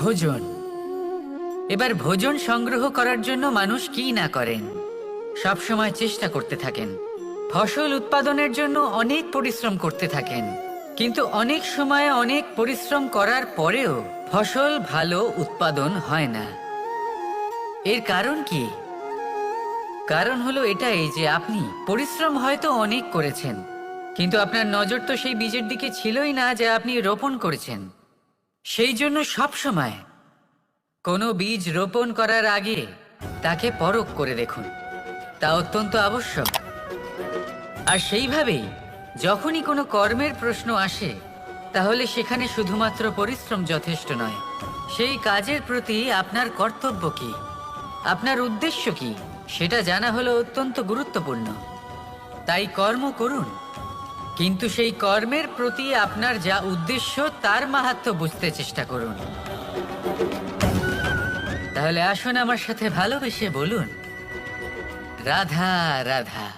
ভোজন। এবার ভোজন সংগ্রহ করার জন্য মানুষ কি না করেন? সব সময় চেষ্টা করতে থাকেন। ফসল উৎপাদনের জন্য অনেক পরিশ্রম করতে থাকেন। কিন্তু অনেক সময় অনেক পরিশ্রম করার পরেও ফসল ভালো উৎপাদন হয় না। এর কারণ কি? কারণ হলো এটাই যে আপনি পরিশ্রম হয়তো অনেক করেছেন, কিন্তু আপনার নজর তো সেই বীজের দিকে ছিলই না যা আপনি রোপণ করেছেন। সেই জন্য সব সময় কোনো বীজ রোপণ করার আগে তাকে পরখ করে দেখুন। তা অত্যন্ত আবশ্যক। আর সেইভাবেই যখনই কোনো কর্মের প্রশ্ন আসে, তাহলে সেখানে শুধুমাত্র পরিশ্রম যথেষ্ট নয়। সেই কাজের প্রতি আপনার কর্তব্য কি? আপনার উদ্দেশ্য কি? সেটা জানা হলো অত্যন্ত গুরুত্বপূর্ণ। তাই কর্ম করুন। কিন্তু সেই কর্মের প্রতি আপনার যা উদ্দেশ্য, তার মাহাত্ম বুঝতে চেষ্টা করুন। তাহলে আসুন আমার সাথে ভালোবেসে বলুন, রাধা রাধা।